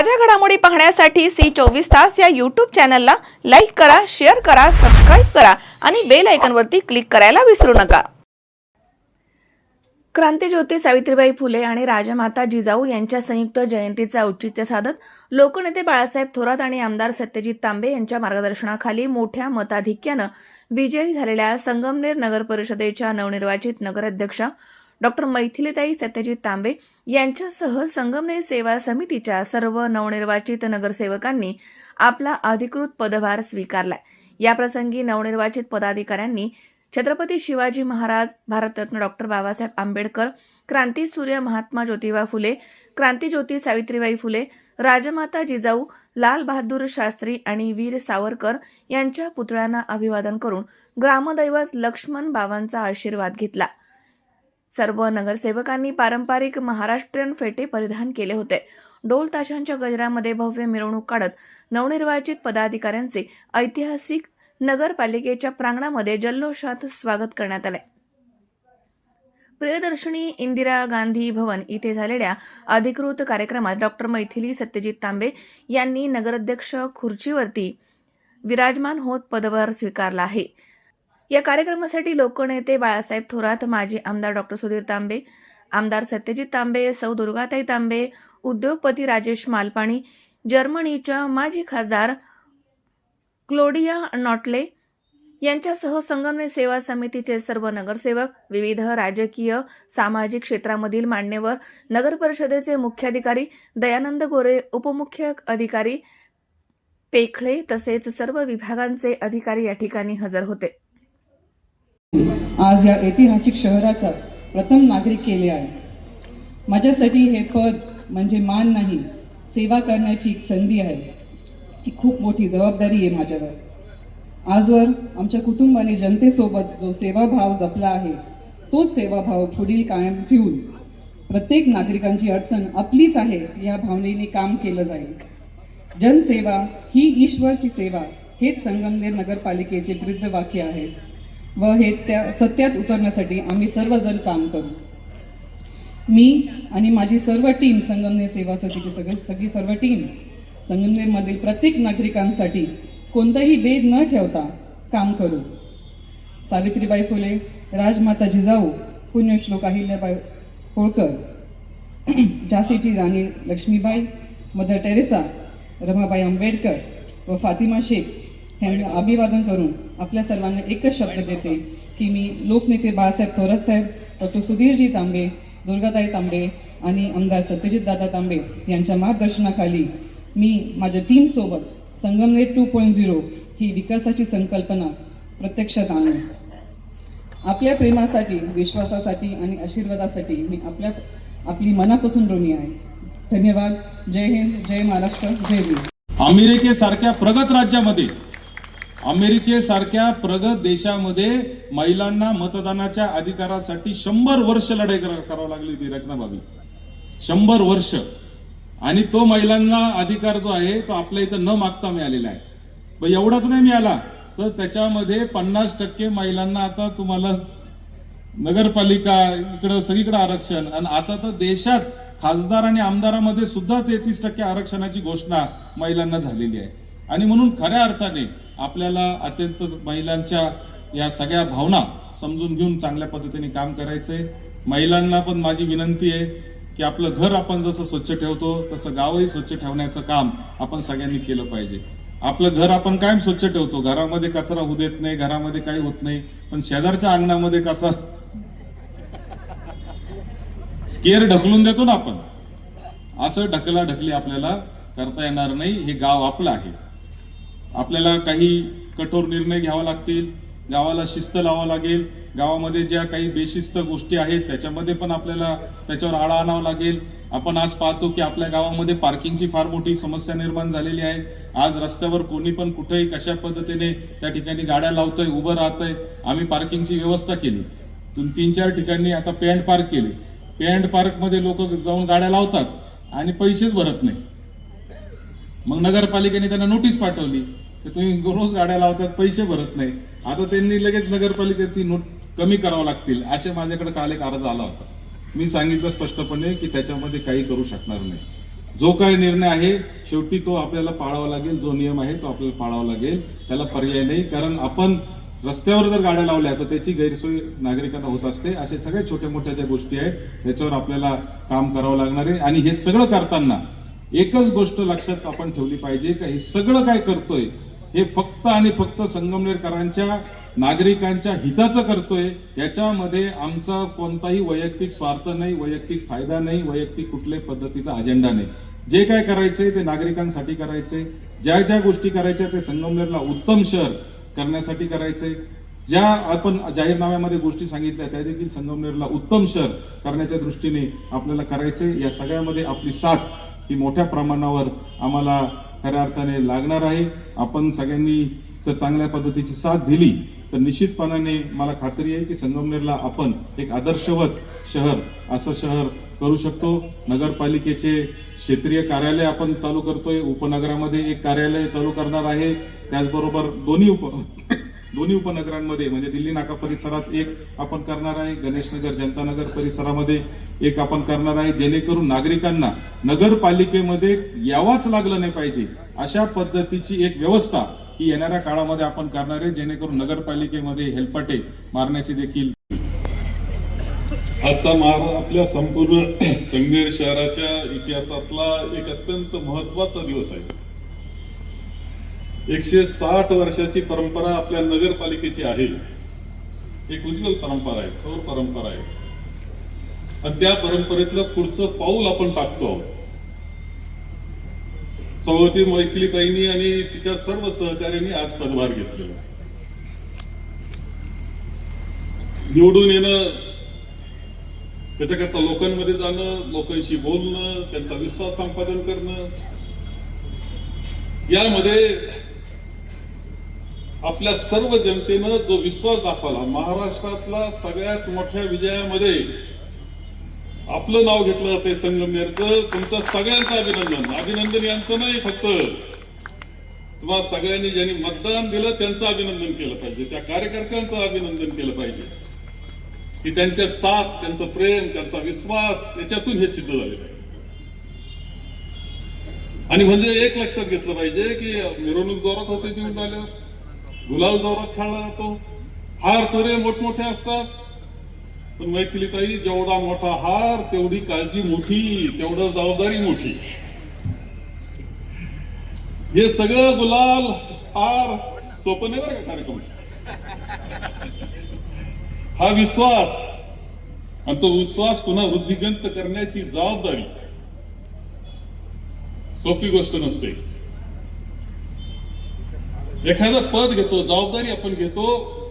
ताज्या घडामोडी पाहण्यासाठी सी चोवीस तास या यूट्यूब चॅनलला लाईक करा शेअर करा सबस्क्राईब करा आणि बेल आयकनवरती क्लिक करायला विसरू नका. क्रांतीज्योती सावित्रीबाई फुले आणि राजमाता जिजाऊ यांच्या संयुक्त जयंतीचे औचित्य साधत लोकनेते बाळासाहेब थोरात आणि आमदार सत्यजित तांबे यांच्या मार्गदर्शनाखाली मोठ्या मताधिक्यानं विजयी झालेल्या संगमनेर नगर परिषदेच्या नवनिर्वाचित नगराध्यक्षा डॉक्टर मैथिलीताई सत्यजित तांबे यांच्यासह संगमनेर सेवा समितीच्या सर्व नवनिर्वाचित नगरसेवकांनी आपला अधिकृत पदभार स्वीकारला याप्रसंगी नवनिर्वाचित पदाधिकाऱ्यांनी छत्रपती शिवाजी महाराज भारतरत्न डॉक्टर बाबासाहेब आंबेडकर क्रांतीसूर्य महात्मा ज्योतिबा फुले क्रांतीज्योती सावित्रीबाई फुले राजमाता जिजाऊ लाल बहादूर शास्त्री आणि वीर सावरकर यांच्या पुतळ्यांना अभिवादन करून ग्रामदैवत लक्ष्मण बाबांचा आशीर्वाद घेतला. सर्व नगरसेवकांनी पारंपरिक महाराष्ट्रीयन फेटे परिधान केले होते. डोल ताशांच्या गजरामध्ये भव्य मिरवणूक काढत नवनिर्वाचित पदाधिकाऱ्यांचे ऐतिहासिक नगरपालिकेच्या प्रांगणामध्ये जल्लोषात स्वागत करण्यात आले. प्रियदर्शनी इंदिरा गांधी भवन इथे झालेल्या अधिकृत कार्यक्रमात डॉक्टर मैथिली सत्यजित तांबे यांनी नगराध्यक्ष खुर्चीवरती विराजमान होत पदभार स्वीकारला आहे. या कार्यक्रमासाठी लोकनेते बाळासाहेब थोरात माजी आमदार डॉक्टर सुधीर तांबे आमदार सत्यजित तांबे सौ दुर्गाताई तांबे उद्योगपती राजेश मालपाणी जर्मनीच्या माजी खासदार क्लोडिया नॉटले यांच्यासह संगमनेर सेवा समितीचे सर्व नगरसेवक विविध राजकीय सामाजिक क्षेत्रामधील मान्यवर नगर परिषदेचे मुख्याधिकारी दयानंद गोरे उपमुख्य अधिकारी पेखळे तसेच सर्व विभागांचे अधिकारी या ठिकाणी हजर होते. आज या ऐतिहासिक शहराचा प्रथम नागरिक केले आहे. माझ्यासाठी हे पद म्हणजे मान नाही सेवा करण्याची एक संधी आहे. ही खूप मोठी जबाबदारी आहे माझ्यावर. आजवर आमच्या कुटुंबाने जनतेसोबत जो सेवाभाव जपला आहे तोच सेवाभाव पुढील कायम ठेवून प्रत्येक नागरिकांची अडचण आपलीच आहे या भावनेने काम केलं जाईल. जनसेवा ही ईश्वरची सेवा हेच संगमनेर नगरपालिकेचे वृद्ध वाक्य आहे. व हे त्या सत्यात उतरण्यासाठी आम्ही सर्वजण काम करू. मी आणि माझी सर्व टीम संगमनेर सेवा समितीची सगळी सगळी सर्व टीम संगमनेरमधील प्रत्येक नागरिकांसाठी कोणताही भेद न ठेवता काम करू. सावित्रीबाई फुले राजमाता जिजाऊ पुण्यश्लोक अहिल्याबाई होळकर झाशीची राणी लक्ष्मीबाई मदर टेरेसा रमाबाई आंबेडकर व फातिमा शेख यांना अभिवादन करून आपल्या सर्वांना एकच शब्द देते की मी लोकनेते बाळासाहेब थोरात साहेब डॉक्टर सुधीरजी तांबे दुर्गाताई तांबे आणि आमदार सत्यजित दादा तांबे यांच्या मार्गदर्शनाखाली मी माझ्या टीमसोबत संगमनेर टू पॉईंट झिरो ही विकासाची संकल्पना प्रत्यक्षात आणू. आपल्या प्रेमासाठी विश्वासासाठी आणि आशीर्वादासाठी मी आपल्या आपली मनापासून ऋणी आहे. धन्यवाद. जय हिंद जय महाराष्ट्र जय भीम. अमेरिकेसारख्या प्रगत राज्यामध्ये अमेरिकेसारख्या प्रगत देशामध्ये महिलांना मतदानाच्या अधिकारासाठी शंभर वर्ष लढाई करा- करावी लागली होती रचना भाभी. शंभर वर्ष. आणि तो महिलांना अधिकार जो आहे तो आपल्या इथं न मागता मिळालेला आहे. मग एवढाच नाही मिळाला तर त्याच्यामध्ये पन्नास टक्के महिलांना आता तुम्हाला नगरपालिका इकडं सगळीकडे आरक्षण. आणि आता तर देशात खासदार आणि आमदारामध्ये सुद्धा तेहतीस टक्के आरक्षणाची घोषणा महिलांना झालेली आहे. आणि म्हणून खऱ्या अर्थाने आपल्याला अत्यंत महिलांच्या या सगळ्या भावना समजून घेऊन चांगल्या पद्धतीने काम करायचंय. महिलांना पण माझी विनंती आहे की आपलं घर आपण जसं स्वच्छ ठेवतो तसं गावही स्वच्छ ठेवण्याचं काम आपण सगळ्यांनी केलं पाहिजे. आपलं घर आपण कायम स्वच्छ ठेवतो. घरामध्ये कचरा होऊ देत नाही घरामध्ये काही होत नाही. पण शेजारच्या अंगणामध्ये कसा केर ढकलून देतो ना आपण असं ढकला ढकली आपल्याला करता येणार नाही. हे गाव आपलं आहे. आपल्याला काही कठोर निर्णय घ्यावा लागतील गावाला शिस्त लावावं लागेल गावामध्ये ज्या काही बेशिस्त गोष्टी आहेत त्याच्यामध्ये पण आपल्याला त्याच्यावर आळा आणावा लागेल. आपण आज पाहतो की आपल्या गावामध्ये पार्किंगची फार मोठी समस्या निर्माण झालेली आहे. आज रस्त्यावर कोणी पण कुठेही कशा पद्धतीने त्या ठिकाणी गाड्या लावतोय उभं राहतंय आम्ही पार्किंगची व्यवस्था केली. तीन तीन चार ठिकाणी आता पेंट पार्क केले. पेंट पार्कमध्ये लोक जाऊन गाड्या लावतात आणि पैसेच भरत नाही मग नगरपालिकेने त्यांना नोटीस पाठवली की तुम्ही रोज गाड्या लावतात पैसे भरत नाही. आता त्यांनी लगेच नगरपालिकेत ती नोट कमी करावं लागतील असे माझ्याकडे काल एक अर्ज आला होता. मी सांगितलं स्पष्टपणे की त्याच्यामध्ये काही करू शकणार नाही. जो काय निर्णय आहे शेवटी तो आपल्याला पाळावा लागेल जो नियम आहे तो आपल्याला पाळावा लागेल त्याला पर्याय नाही. कारण आपण रस्त्यावर जर गाड्या लावल्या तर त्याची गैरसोय नागरिकांना होत असते. अशा सगळ्या छोट्या मोठ्या ज्या गोष्टी आहेत त्याच्यावर आपल्याला काम करावं लागणार आहे. आणि हे सगळं करताना एकच गोष्ट लक्षात आपण ठेवली पाहिजे का हे सगळं काय करतोय हे फक्त आणि फक्त संगमनेरकरांच्या नागरिकांच्या हिताचं करतोय. याच्यामध्ये आमचा कोणताही वैयक्तिक स्वार्थ नाही वैयक्तिक फायदा नाही वैयक्तिक कुठल्याही पद्धतीचा अजेंडा नाही. जे काय करायचंय ते नागरिकांसाठी करायचंय. ज्या ज्या गोष्टी करायच्या ते संगमनेरला उत्तम शहर करण्यासाठी करायचंय. ज्या आपण जाहीरनाम्यामध्ये गोष्टी सांगितल्या त्या देखील संगमनेरला उत्तम शहर करण्याच्या दृष्टीने आपल्याला करायचे या सगळ्यामध्ये आपली साथ ही मोठ्या प्रमाणावर आम्हाला खऱ्या अर्थाने लागणार आहे. आपण सगळ्यांनी जर चांगल्या पद्धतीची साथ दिली तर निश्चितपणाने मला खात्री आहे की संगमनेरला आपण एक आदर्शवत शहर असं शहर करू शकतो. नगरपालिकेचे क्षेत्रीय कार्यालय आपण चालू करतोय. उपनगरामध्ये एक कार्यालय चालू करणार आहे. त्याचबरोबर दोन्ही उप दोन्ही उपनगरांमध्ये म्हणजे दिल्ली नाका परिसरात एक आपण करणार आहे गणेशनगर जनतानगर परिसरामध्ये एक आपण करणार आहे जेणेकरून नागरिकांना नगरपालिकेमध्ये यावाच लागलं नाही पाहिजे. अशा पद्धतीची एक व्यवस्था ही येणाऱ्या काळामध्ये आपण करणार आहे जेणेकरून नगरपालिकेमध्ये हेलपाटे मारण्याची देखील आजचा महाराज आपल्या संपूर्ण संगमेर शहराच्या इतिहासातला एक अत्यंत महत्त्वाचा दिवस आहे. एकशे साठ वर्षाची परंपरा आपल्या नगरपालिकेची आहे. एक उज्ज्वल परंपरा आहे थोर परंपरा आहे. आणि त्या परंपरेतलं पुढचं पाऊल आपण टाकतो आहोत. सवती मैथिलीताईंनी आणि तिच्या सर्व सहकार्यांनी आज पदभार घेतलेला आहे. निवडून येणं त्याच्याकरता लोकांमध्ये जाणं लोकांशी बोलणं त्यांचा विश्वास संपादन करणं यामध्ये आपल्या सर्व जनतेनं जो विश्वास दाखवला महाराष्ट्रातला सगळ्यात मोठ्या विजयामध्ये आपलं नाव घेतलं जाते संगमनेरचं. तुमचं सगळ्यांचं अभिनंदन. अभिनंदन यांचं नाही फक्त तुम्हाला सगळ्यांनी ज्यांनी मतदान दिलं त्यांचं अभिनंदन केलं पाहिजे. त्या कार्यकर्त्यांचं अभिनंदन केलं पाहिजे. की त्यांचे साथ त्यांचं प्रेम त्यांचा विश्वास याच्यातून हे सिद्ध झालेलं आहे. आणि म्हणजे एक लक्षात घेतलं पाहिजे की मिरवणूक जोरात होते निवडून आल्यावर गुलाल जोरात खेळला जातो. हार थोडे मोठमोठे असतात. पण मैथिलीताई जेवढा मोठा हार तेवढी काळजी मोठी तेवढं जबाबदारी मोठी. हे सगळं गुलाल हार सोपं नाही बरं का कार्यक्रम? हा विश्वास आणि तो विश्वास पुन्हा वृद्धिगंत करण्याची जबाबदारी. सोपी गोष्ट नसते. एखादं पद घेतो जबाबदारी आपण घेतो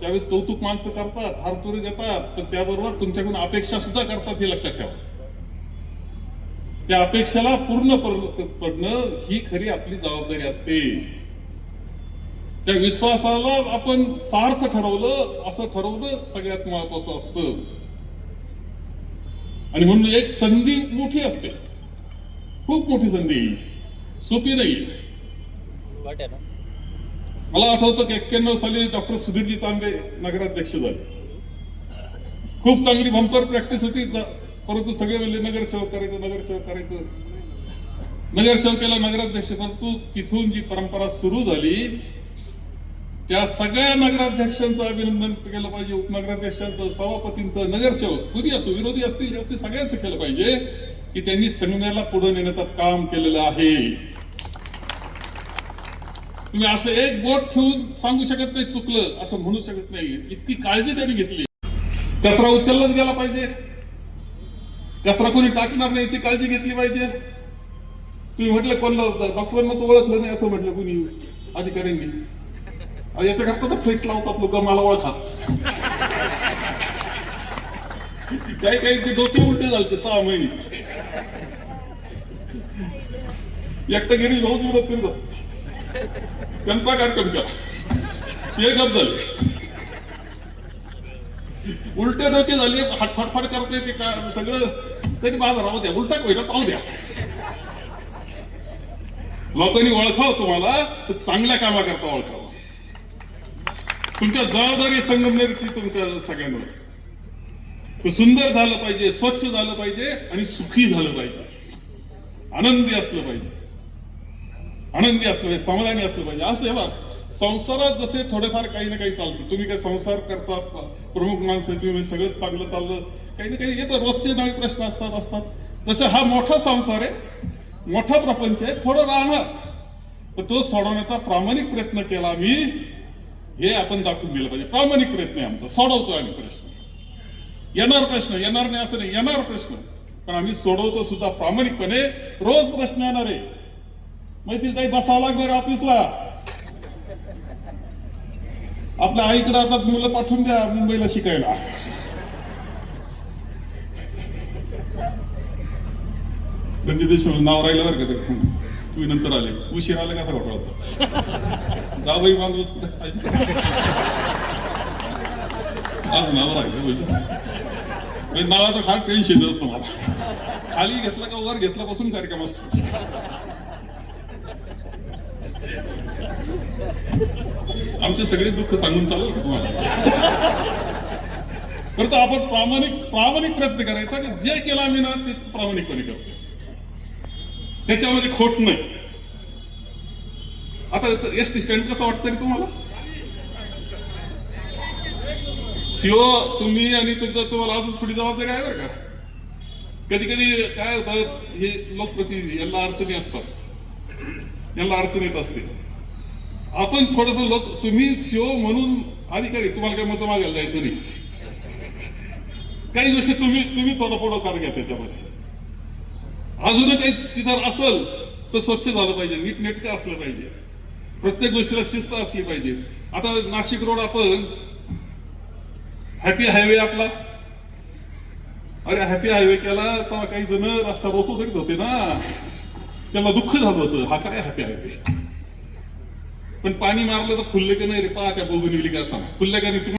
त्यावेळेस कौतुक माणसं करतात हारतुरी देतात पण त्याबरोबर तुमच्याकडून अपेक्षा सुद्धा करतात हे लक्षात ठेवा. त्या अपेक्षेला पूर्ण पडणं ही खरी आपली जबाबदारी असते. त्या विश्वासाला आपण सार्थ ठरवलं असं ठरवलं सगळ्यात महत्वाचं असतं. आणि म्हणून एक संधी मोठी असते. खूप मोठी संधी. सोपी नाही. मला आठवतं की एक्क्याण्णव साली डॉक्टर सुधीरजी तांबे नगराध्यक्ष झाले. खूप चांगली भंपर प्रॅक्टिस होती. परंतु सगळे म्हणले नगरसेवक करायचं नगरसेवक करायचं. नगरसेवकेला नगराध्यक्ष परंतु तिथून जी परंपरा सुरू झाली त्या सगळ्या नगराध्यक्षांचं अभिनंदन केलं पाहिजे. उपनगराध्यक्षांचं सभापतींचं नगरसेवक कुणी असो विरोधी असतील जास्ती सगळ्यांचं केलं पाहिजे की त्यांनी संघाला पुढे नेण्याचं काम केलेलं आहे. तुम्ही असं एक बोट ठेवून सांगू शकत नाही चुकलं असं म्हणू शकत नाही. इतकी काळजी त्यांनी घेतली. कचरा उचललाच गेला पाहिजे. कचरा कोणी टाकणार नाही याची काळजी घेतली पाहिजे. तुम्ही म्हटलं कोण डॉक्टरांना तर ओळखलं नाही असं म्हटलं कुणी अधिकाऱ्यांनी. याच्या करता तर फ्लेक्स लावतात लोक मला ओळखात. काही काहींचे डोके उलटे झालते सहा महिने. एकटा गिरीश भाऊ विरोध फिरतो. त्यांचा कार्यक्रम करा हे गप झाले. उलट्या डोके झाले हटफटफट करते ते का सगळं तरी माझा राहू द्या. उलटा होईना पाहू द्या. लोकांनी ओळखाव तुम्हाला तर चांगल्या कामाकरता ओळखावं. तुमच्या जबाबदारी संगमनेरची तुमच्या सगळ्यांवर. सुंदर झालं पाहिजे स्वच्छ झालं पाहिजे आणि सुखी झालं पाहिजे. आनंदी असलं पाहिजे. आनंदी असलं पाहिजे समाधानी असलं पाहिजे. असं सेवा संसारात जसे थोडेफार काही ना काही चालतं. तुम्ही काय संसार करता प्रमुख माणसं तुम्ही सगळं चांगलं चाललं काही ना काही येतं रोजचे नवे प्रश्न असतात असतात. तसं हा मोठा संसार आहे मोठा प्रपंच आहे थोडं राहणार. तर तो सोडवण्याचा प्रामाणिक प्रयत्न केला मी हे आपण दाखवून दिलं पाहिजे. प्रामाणिक प्रयत्न आहे आमचा. सोडवतोय आम्ही प्रश्न. येणार प्रश्न येणार नाही असं नाही येणार प्रश्न. पण आम्ही सोडवतो सुद्धा प्रामाणिकपणे. रोज प्रश्न येणार. आहे मैत्रीला ताई बसावं लागणार ऑफिसला आपल्या आईकडे आता मुलं पाठवून द्या मुंबईला शिकायला. रणजित देशमुख नाव राहिलं बरं का ते. तुम्ही नंतर आले. उशीर आलं कसा घोटाळा होता? जावई माणूस आज नाव राहिलं म्हणजे नावाचं फार टेन्शन असतं मला. खाली घेतलं का वर घेतल्यापासून कार्यक्रम असतो. आमचे सगळे दुःख सांगून चालेल का तुम्हाला? बरं तर आपण प्रामाणिक प्रामाणिक प्रयत्न करायचा की जे केलं आम्ही ना ते प्रामाणिकपणे करतो त्याच्यामध्ये खोट नाही. आता एस टी स्टँड कसं वाटतं रे तुम्हाला? सीओ तुम्ही आणि तुमचं तुम्हाला अजून थोडी जबाबदारी आहे बरं का? कधी कधी काय होतं हे लोकप्रतिनिधी यांना अडचणी असतात. यांना अडचण येत असते. आपण थोडस लोक तुम्ही सीओ म्हणून अधिकारी तुम्हाला काय मतं मागायला जायचं नाही. काही गोष्टी तुम्ही तुम्ही थोडं कार घ्या त्याच्यामध्ये. अजूनही काही तिथं असल तर स्वच्छ झालं पाहिजे नीट नेटकं असलं पाहिजे. प्रत्येक गोष्टीला शिस्त असली पाहिजे. आता नाशिक रोड आपण हॅपी हायवे आपला. अरे हॅपी हायवे केला तेव्हा काही जण रस्ता रोखू करीत होते ना. त्यांना दुःख झालं होतं. हा काय हॅपी हायवे पण पाणी मारलं तर फुलले का नाही रे? पहा त्या बोगनविली का सांग. फुलले का नाही? तुम्ही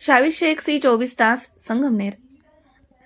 शावीर शेख सी चोवीस तास संगमनेर.